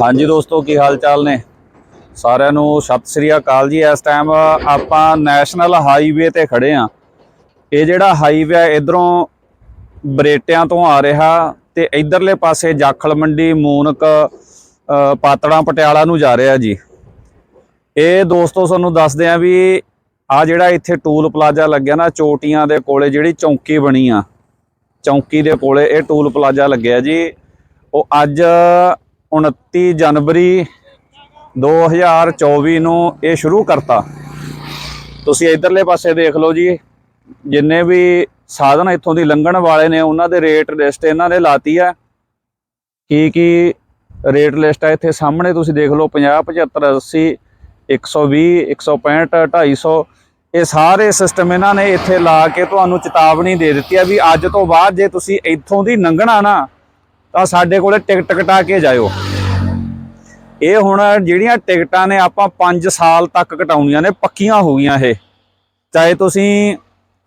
ਹਾਂਜੀ ਦੋਸਤੋ ਕੀ ਹਾਲ ਚਾਲ ਨੇ? ਸਾਰਿਆਂ ਨੂੰ ਸਤਿ ਸ੍ਰੀ ਅਕਾਲ ਜੀ। ਇਸ ਟਾਈਮ ਆਪਾਂ ਨੈਸ਼ਨਲ ਹਾਈਵੇ ਤੇ ਖੜੇ ਆ। ਇਹ ਜਿਹੜਾ ਹਾਈਵੇ ਹੈ ਇਧਰੋਂ ਬਰੇਟਿਆਂ ਤੋਂ ਆ ਰਿਹਾ ਤੇ ਇਧਰਲੇ ਪਾਸੇ ਜਾਖਲ ਮੰਡੀ ਮੂਨਕ ਅ, ਪਾਤੜਾਂ ਪਟਿਆਲਾ ਨੂੰ ਜਾ ਰਿਹਾ ਜੀ। ਇਹ ਦੋਸਤੋ ਸਾਨੂੰ ਦੱਸਦੇ ਆ ਵੀ ਆ ਜਿਹੜਾ ਇੱਥੇ ਟੂਲ ਪਲਾਜ਼ਾ ਲੱਗਿਆ ਨਾ ਚੋਟੀਆਂ ਦੇ ਕੋਲੇ ਜਿਹੜੀ ਚੌਂਕੀ ਬਣੀ ਆ ਚੌਂਕੀ ਦੇ ਕੋਲੇ ਇਹ ਟੂਲ ਪਲਾਜ਼ਾ ਲੱਗਿਆ ਜੀ। ਉਹ ਅੱਜ 29 ਜਨਵਰੀ 2024 ਨੂੰ ਇਹ ਸ਼ੁਰੂ ਕਰਤਾ। ਤੁਸੀਂ ਇਧਰਲੇ ਪਾਸੇ ਦੇਖ ਲਓ ਜੀ, ਜਿੰਨੇ ਵੀ ਸਾਧਨ ਇੱਥੋਂ ਦੀ ਲੰਘਣ ਵਾਲੇ ਨੇ, ਉਹਨਾਂ ਦੇ ਰੇਟ ਲਿਸਟ ਇਹਨਾਂ ਨੇ ਲਾਤੀ ਆ। ਕੀ ਕੀ ਰੇਟ ਲਿਸਟ ਆ ਇੱਥੇ ਸਾਹਮਣੇ ਤੁਸੀਂ ਦੇਖ ਲਓ 50 75 80 120 165 250 ਇਹ ਸਾਰੇ ਸਿਸਟਮ ਇਹਨਾਂ ਨੇ ਇੱਥੇ ਲਾ ਕੇ ਤੁਹਾਨੂੰ ਚੇਤਾਵਨੀ ਦੇ ਦਿੱਤੀ ਆ ਵੀ ਅੱਜ ਤੋਂ ਬਾਅਦ ਜੇ ਤੁਸੀਂ ਇੱਥੋਂ ਦੀ ਲੰਘਣਾ ਨਾ ਤਾਂ ਸਾਡੇ ਕੋਲੇ ਟਿਕਟ ਕਟਾ ਕੇ ਜਾਇਓ। ਇਹ ਹੁਣ ਜਿਹੜੀਆਂ ਟਿਕਟਾਂ ਨੇ ਆਪਾਂ 5 ਸਾਲ ਤੱਕ ਕਟਾਉਣੀਆਂ ਨੇ, ਪੱਕੀਆਂ ਹੋ ਗਈਆਂ ਇਹ। ਚਾਹੇ ਤੁਸੀਂ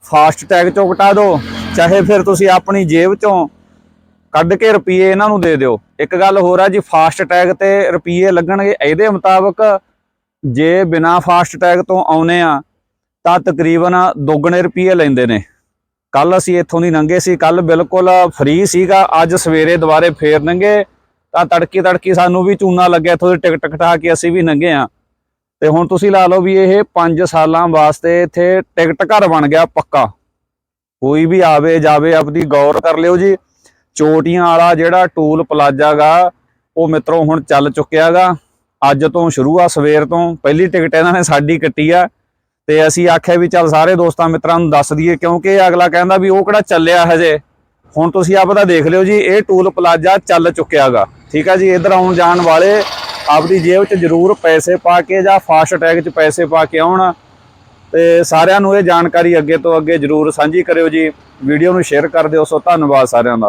ਫਾਸਟ ਟੈਗ ਚੋਂ ਕਟਾ ਦਿਓ ਚਾਹੇ ਫਿਰ ਤੁਸੀਂ ਆਪਣੀ ਜੇਬ ਚੋਂ ਕੱਢ ਕੇ ਰੁਪਏ ਇਹਨਾਂ ਨੂੰ ਦੇ ਦਿਓ। ਇੱਕ ਗੱਲ ਹੋਰ ਆ ਜੀ, ਫਾਸਟ ਟੈਗ ਤੇ ਰੁਪਏ ਲੱਗਣਗੇ, ਇਹਦੇ ਮੁਤਾਬਕ ਜੇ ਬਿਨਾ ਫਾਸਟ ਟੈਗ ਤੋਂ ਆਉਨੇ ਆ, ਤਾਂ ਤਕਰੀਬਨ ਦੁੱਗਣੇ ਰੁਪਏ ਲੈਂਦੇ ਨੇ। ਕੱਲ ਅਸੀਂ ਇੱਥੋਂ ਦੀ ਲੰਘੇ ਸੀ ਕੱਲ ਬਿਲਕੁਲ ਫ੍ਰੀ ਸੀਗਾ, ਅੱਜ ਸਵੇਰੇ ਦੁਬਾਰੇ ਫੇਰ ਲੰਘੇ ਤਾਂ ਤੜਕੀ ਤੜਕੀ ਸਾਨੂੰ ਵੀ ਚੂਨਾ ਲੱਗਿਆ, ਇੱਥੋਂ ਦੀ ਟਿਕਟ ਕਟਾ ਕੇ ਅਸੀਂ ਵੀ ਲੰਘੇ ਆ ਤੇ ਹੁਣ ਤੁਸੀਂ ਲਾ ਲਓ ਵੀ ਇਹ 5 ਸਾਲਾਂ ਵਾਸਤੇ ਇੱਥੇ ਟਿਕਟ ਘਰ ਬਣ ਗਿਆ ਪੱਕਾ। ਕੋਈ ਵੀ ਆਵੇ, ਜਾਵੇ, ਆਪਦੀ ਗੌਰ ਕਰ ਲਿਓ ਜੀ। ਚੋਟੀਆਂ ਵਾਲਾ ਜਿਹੜਾ ਟੂਲ ਪਲਾਜ਼ਾ ਗਾ, ਉਹ ਮਿੱਤਰੋ ਹੁਣ ਚੱਲ ਚੁੱਕਿਆਗਾ ਅੱਜ ਤੋਂ ਸ਼ੁਰੂ ਆ, ਸਵੇਰ ਤੋਂ। ਪਹਿਲੀ ਟਿਕਟ ਇਹਨਾਂ ਨੇ ਸਾਡੀ ਕੱਟੀ ਆ। ਤੇ ਅਸੀਂ ਆਖਿਆ ਵੀ ਚੱਲ ਸਾਰੇ ਦੋਸਤਾਂ ਮਿੱਤਰਾਂ ਨੂੰ ਦੱਸ ਦਈਏ, ਕਿਉਂਕਿ ਅਗਲਾ ਕਹਿੰਦਾ ਵੀ ਉਹ ਕਿਹੜਾ ਚੱਲਿਆ ਹਜੇ। ਹੁਣ ਤੁਸੀਂ ਆਪਦਾ ਦੇਖ ਲਿਓ ਜੀ, ਇਹ ਟੂਲ ਪਲਾਜ਼ਾ ਚੱਲ ਚੁੱਕਿਆਗਾ। ਠੀਕ ਆ ਜੀ, ਇੱਧਰ ਆਉਣ ਜਾਣ ਵਾਲੇ ਆਪਦੀ ਜੇਬ 'ਚ ਜ਼ਰੂਰ ਪੈਸੇ ਪਾ ਕੇ ਜਾਂ ਫਾਸਟ ਟੈਗ 'ਚ ਪੈਸੇ ਪਾ ਕੇ ਆਉਣ। ਤੇ ਸਾਰਿਆਂ ਨੂੰ ਇਹ ਜਾਣਕਾਰੀ ਅੱਗੇ ਤੋਂ ਅੱਗੇ ਜ਼ਰੂਰ ਸਾਂਝੀ ਕਰਿਓ ਜੀ। ਵੀਡੀਓ ਨੂੰ ਸ਼ੇਅਰ ਕਰ ਦਿਓ। ਸੋ ਧੰਨਵਾਦ ਸਾਰਿਆਂ ਦਾ।